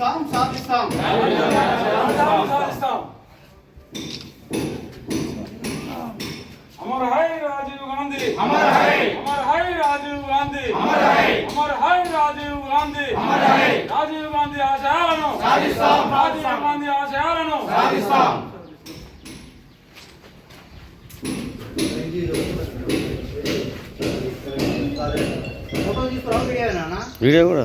సాధిస్తాం సాధిస్తాం అమర్ హై రాజీవ్ గాంధీ. అమర్ హై. అమర్ హై రాజీవ్ గాంధీ. అమర్ హై. అమర్ హై రాజీవ్ గాంధీ. అమర్ హై. రాజీవ్ గాంధీ ఆశయాలను. సాధిస్తాం రాజీవ్ గాంధీ ఆశయాలను. సాధిస్తాం వీడియో కూడా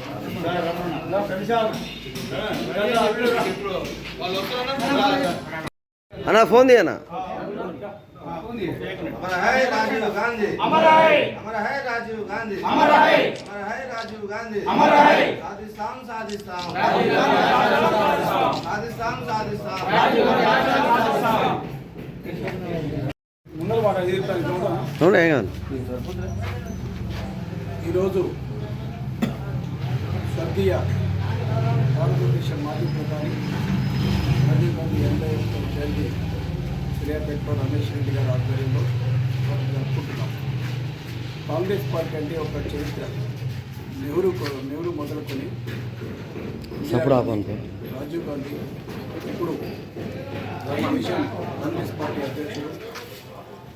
అన్న ఫోన్ తీయనా हमारा है राजीव गांधी अमर है हमारा है राजीव गांधी अमर है हमारा है राजीव गांधी अमर है साधिस्ताम साधिस्ताम राजीव गांधी साधिस्ताम। साधिस्ताम साधिस्ताम రాజీవ్ గాంధీ సాధిస్తాం ముందర వాడు ఐదు రూపాయలు చూడరా? అవును ఏం కాదు ఈరోజు స్వర్గీయ భారతదేశ మాజీ ప్రధాని రాజీవ్ గాంధీ ఎనభై ఒకటవ జయంతి శ్రీయాపేటలో రమేష్ రెడ్డి గారి ఆధ్వర్యంలో మనం జరుపుకుంటున్నాం. కాంగ్రెస్ పార్టీ అంటే ఒక చరిత్ర. నెహ్రూ నెహ్రూ మొదలుకొని. రాజీవ్ గాంధీ ఇప్పుడు కాంగ్రెస్ పార్టీ అధ్యక్షుడు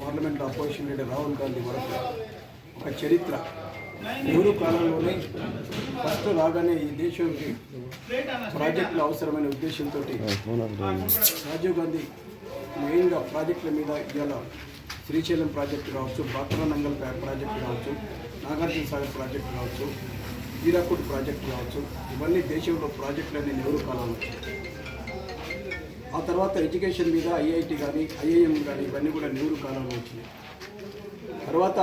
parliament opposition leader Rahul Gandhi వరకు ఒక చరిత్ర. నెహ్రూ కాలంలోనే ఫస్ట్ రాగానే ఈ దేశానికి ప్రాజెక్టులు అవసరమైన ఉద్దేశంతో రాజీవ్ గాంధీ మెయిన్గా ప్రాజెక్టుల మీద ఇవాళ శ్రీశైలం ప్రాజెక్టు కావచ్చు బాక్రనంగల్ ప్రాజెక్టు కావచ్చు నాగార్జున సాగర్ ప్రాజెక్టు కావచ్చు హీరాకుడ్ ప్రాజెక్టు కావచ్చు ఇవన్నీ దేశంలో ప్రాజెక్టులన్నీ నెహ్రూ కాలంలో. ఆ తర్వాత ఎడ్యుకేషన్ మీద ఐఐటి కానీ ఐఐఎం కానీ ఇవన్నీ కూడా నెహ్రూ కాలంలో వచ్చినాయి. తర్వాత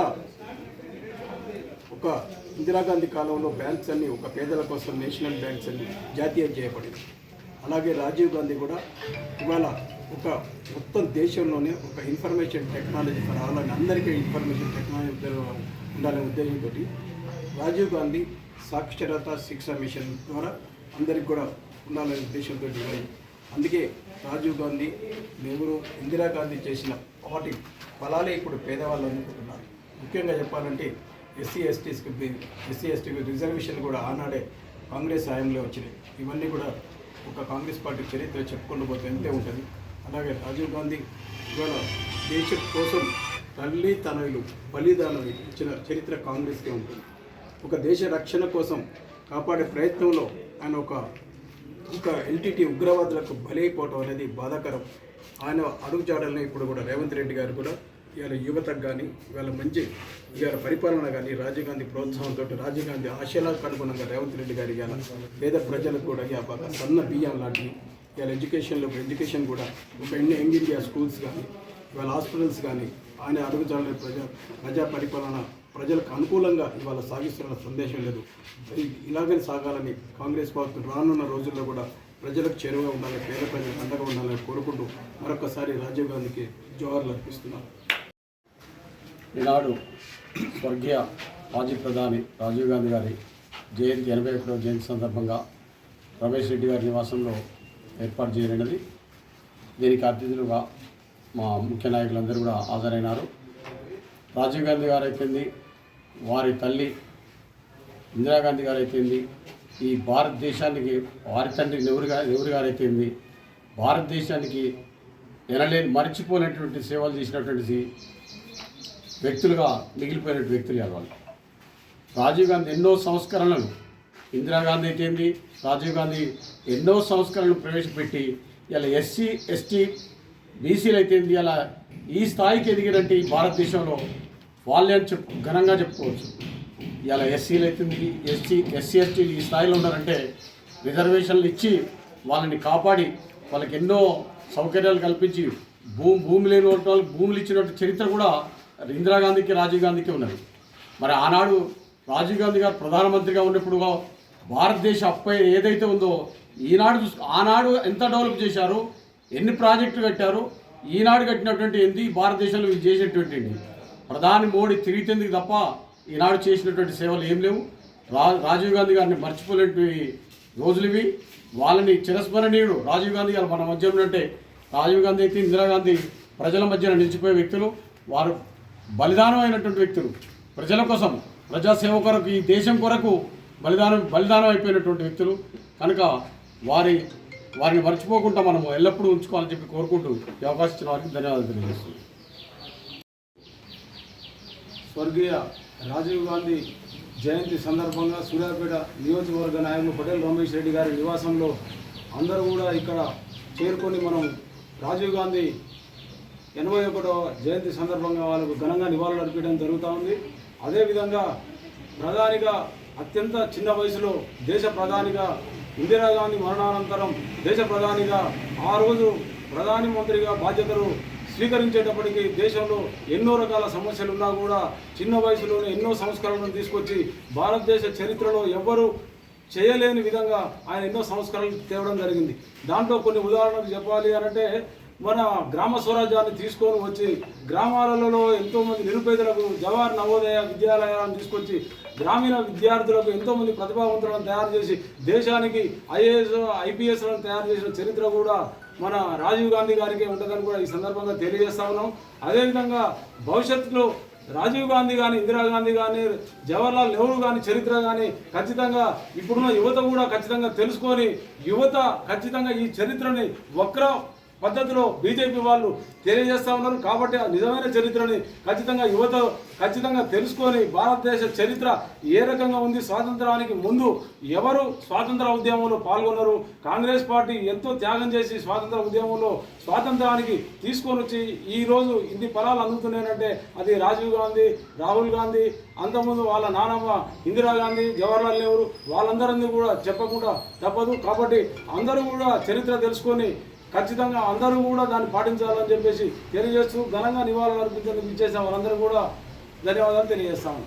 ఒక ఇందిరాగాంధీ కాలంలో బ్యాంక్స్ అన్ని ఒక పేదల కోసం నేషనల్ బ్యాంక్స్ అన్ని జాతీయం చేయబడింది. అలాగే రాజీవ్ గాంధీ కూడా ఇవాళ ఒక మొత్తం దేశంలోనే ఒక ఇన్ఫర్మేషన్ టెక్నాలజీ రావాలని అందరికీ ఇన్ఫర్మేషన్ టెక్నాలజీ ఉండాలనే ఉద్దేశంతో రాజీవ్ గాంధీ సాక్షరత శిక్ష మిషన్ ద్వారా అందరికి కూడా ఉండాలనే ఉద్దేశంతో అందుకే రాజీవ్ గాంధీ నెహ్రూ ఇందిరాగాంధీ చేసిన వాటి ఫలాలే ఇప్పుడు పేదవాళ్ళు అనుకుంటున్నారు. ముఖ్యంగా చెప్పాలంటే ఎస్సీ ఎస్టీస్కి ఎస్సీ ఎస్టీకి రిజర్వేషన్ కూడా ఆనాడే కాంగ్రెస్ హయాంలో వచ్చినాయి. ఇవన్నీ కూడా ఒక కాంగ్రెస్ పార్టీ చరిత్ర చెప్పుకుంటూ పోతే ఎంతే ఉంటుంది? అలాగే రాజీవ్ గాంధీ ఇవాళ దేశం కోసం తల్లి తనయులు బలిదానం ఇచ్చిన చరిత్ర కాంగ్రెస్కే ఉంటుంది. ఒక దేశ రక్షణ కోసం కాపాడే ప్రయత్నంలో ఆయన ఒక ఒక ఎల్టీటీ ఉగ్రవాదులకు బలైపోవటం అనేది బాధాకరం. ఆయన అడుగుజాడల్ని ఇప్పుడు కూడా రేవంత్ రెడ్డి గారు కూడా ఇవాళ యువతకు కానీ ఇవాళ మంచి ఇవాళ పరిపాలన కానీ రాజీవ్ గాంధీ ప్రోత్సాహంతో రాజీవ్ గాంధీ ఆశయాలకు అనుగుణంగా రేవంత్ రెడ్డి గారు ఇవాళ పేద ప్రజలకు కూడా ఇవాళ సన్న బియ్యం లాంటివి ఇవాళ ఎడ్యుకేషన్లో ఎడ్యుకేషన్ కూడా ఒక ఎన్ని యంగ్ ఇండియా స్కూల్స్ కానీ ఇవాళ హాస్పిటల్స్ కానీ ఆయన అడుగుజాలని ప్రజా ప్రజా పరిపాలన ప్రజలకు అనుకూలంగా ఇవాళ సాగిస్తున్న సందేశం లేదు. ఇలాగే సాగాలని కాంగ్రెస్ పార్టీ రానున్న రోజుల్లో కూడా ప్రజలకు చేరువగా ఉండాలని పేద ప్రజలకు అండగా ఉండాలని కోరుకుంటూ మరొకసారి రాజీవ్ గాంధీకి జోహార్లు అర్పిస్తున్నాను ఈనాడు స్వర్గీయ మాజీ ప్రధాని రాజీవ్ గాంధీ గారి జయంతి ఎనభై ఒకటో జయంతి సందర్భంగా రమేష్ రెడ్డి గారి నివాసంలో ఏర్పాటు చేయనున్నది దీనికి అతిథులుగా మా ముఖ్య నాయకులందరూ కూడా హాజరైనారు. రాజీవ్ గాంధీ గారు అయిపోయింది వారి తల్లి ఇందిరాగాంధీ గారు అయిపోయింది ఈ భారతదేశానికి వారి తండ్రి నెహ్రూ గారు నెహ్రూ గారు అయిపోయింది భారతదేశానికి ఎనలేని మర్చిపోలేనటువంటి సేవలు చేసినటువంటి వ్యక్తులుగా మిగిలిపోయిన వ్యక్తులు వాళ్ళు. రాజీవ్ గాంధీ ఎన్నో సంస్కరణలు ఇందిరాగాంధీ అయితేంది రాజీవ్ గాంధీ ఎన్నో సంస్కరణలు ప్రవేశపెట్టి ఇలా ఎస్సీ ఎస్టీ బీసీలు అయితేంది ఇలా ఈ స్థాయికి ఎదిగినట్టు ఈ భారతదేశంలో వాళ్ళే అని చెప్పు ఘనంగా చెప్పుకోవచ్చు. ఇలా ఎస్సీలు అవుతుంది ఎస్సీ ఎస్సీ ఎస్టీలు ఈ స్థాయిలో ఉన్నారంటే రిజర్వేషన్లు ఇచ్చి వాళ్ళని కాపాడి వాళ్ళకి ఎన్నో సౌకర్యాలు కల్పించి భూమి భూమి లేని వాళ్ళకి భూములు ఇచ్చినట్టు చరిత్ర కూడా ఇందిరాగాంధీకి రాజీవ్ గాంధీకి ఉన్నది. మరి ఆనాడు రాజీవ్ గాంధీ గారు ప్రధానమంత్రిగా ఉన్నప్పుడు భారతదేశ అప్పై ఏదైతే ఉందో ఈనాడు ఆనాడు ఎంత డెవలప్ చేశారు ఎన్ని ప్రాజెక్టులు కట్టారు ఈనాడు కట్టినటువంటి ఏంది భారతదేశంలో ఇది చేసినటువంటి ఏంటి ప్రధాని మోడీ తిరిగితేందుకు తప్ప ఈనాడు చేసినటువంటి సేవలు ఏం లేవు. రా రాజీవ్ గాంధీ గారిని మర్చిపోలేని రోజులు ఇవి వాళ్ళని చిరస్మరణీయుడు రాజీవ్ గాంధీ గారు మన మధ్య ఉన్నట్టే. రాజీవ్ గాంధీ అయితే ఇందిరాగాంధీ ప్రజల మధ్యన నిలిచిపోయే వ్యక్తులు. వారు బలిదానం అయినటువంటి వ్యక్తులు. ప్రజల కోసం ప్రజాసేవ కొరకు ఈ దేశం కొరకు బలిదానం బలిదానం అయిపోయినటువంటి వ్యక్తులు. కనుక వారి వారిని మర్చిపోకుండా మనము ఎల్లప్పుడూ ఉంచుకోవాలని చెప్పి కోరుకుంటూ ఈ అవకాశం ఇచ్చిన వారికి ధన్యవాదాలు తెలియజేస్తున్నాను. స్వర్గీయ రాజీవ్ గాంధీ జయంతి సందర్భంగా సూర్యాపేట నియోజకవర్గ నాయకులు పటేల్ రమేష్ రెడ్డి గారి నివాసంలో అందరూ కూడా ఇక్కడ చేరుకొని మనం రాజీవ్ గాంధీ ఎనభై ఒకటో జయంతి సందర్భంగా వాళ్ళకు ఘనంగా నివాళులు అర్పించడం జరుగుతూ ఉంది అదేవిధంగా ప్రధానిగా అత్యంత చిన్న వయసులో దేశ ప్రధానిగా ఇందిరాగాంధీ మరణానంతరం దేశ ప్రధానిగా ఆ రోజు ప్రధాని మంత్రిగా బాధ్యతలు స్వీకరించేటప్పటికీ దేశంలో ఎన్నో రకాల సమస్యలు ఉన్నా కూడా చిన్న వయసులోనే ఎన్నో సంస్కరణలు తీసుకొచ్చి భారతదేశ చరిత్రలో ఎవ్వరూ చేయలేని విధంగా ఆయన ఎన్నో సంస్కరణలు తేవడం జరిగింది. దాంట్లో కొన్ని ఉదాహరణలు చెప్పాలి అనంటే మన గ్రామ స్వరాజ్యాన్ని తీసుకొని వచ్చి గ్రామాలలో ఎంతోమంది నిరుపేదలకు జవహర్ నవోదయ విద్యాలయాలను తీసుకొచ్చి గ్రామీణ విద్యార్థులకు ఎంతోమంది ప్రతిభావంతులను తయారు చేసి దేశానికి ఐఏఎస్ ఐపీఎస్లను తయారు చేసిన చరిత్ర కూడా మన రాజీవ్ గాంధీ గారికి ఉంటుందని కూడా ఈ సందర్భంగా తెలియజేస్తా ఉన్నాం. అదేవిధంగా భవిష్యత్తులో రాజీవ్ గాంధీ కానీ ఇందిరాగాంధీ కానీ జవహర్లాల్ నెహ్రూ కానీ చరిత్ర కానీ ఖచ్చితంగా ఇప్పుడున్న యువత కూడా ఖచ్చితంగా తెలుసుకొని యువత ఖచ్చితంగా ఈ చరిత్రని వక్ర పద్ధతిలో బీజేపీ వాళ్ళు తెలియజేస్తా ఉన్నారు. కాబట్టి ఆ నిజమైన చరిత్రని ఖచ్చితంగా యువత ఖచ్చితంగా తెలుసుకొని భారతదేశ చరిత్ర ఏ రకంగా ఉంది స్వాతంత్రానికి ముందు ఎవరు స్వాతంత్ర ఉద్యమంలో పాల్గొన్నారు కాంగ్రెస్ పార్టీ ఎంతో త్యాగం చేసి స్వాతంత్ర ఉద్యమంలో స్వాతంత్రానికి తీసుకొని వచ్చి ఈ రోజు ఇన్ని ఫలాలు అందుతున్నాయంటే అది రాజీవ్ గాంధీ రాహుల్ గాంధీ అంతకుముందు వాళ్ళ నానమ్మ ఇందిరాగాంధీ జవహర్లాల్ నెహ్రూ వాళ్ళందరినీ కూడా చెప్పకుండా తప్పదు. కాబట్టి అందరూ కూడా చరిత్ర తెలుసుకొని ఖచ్చితంగా అందరూ కూడా దాన్ని పాటించాలని చెప్పేసి తెలియజేస్తూ ఘనంగా నివాళులు అర్పించేందుకు ఇచ్చేసాం వాళ్ళందరూ కూడా ధన్యవాదాలు తెలియజేస్తాము.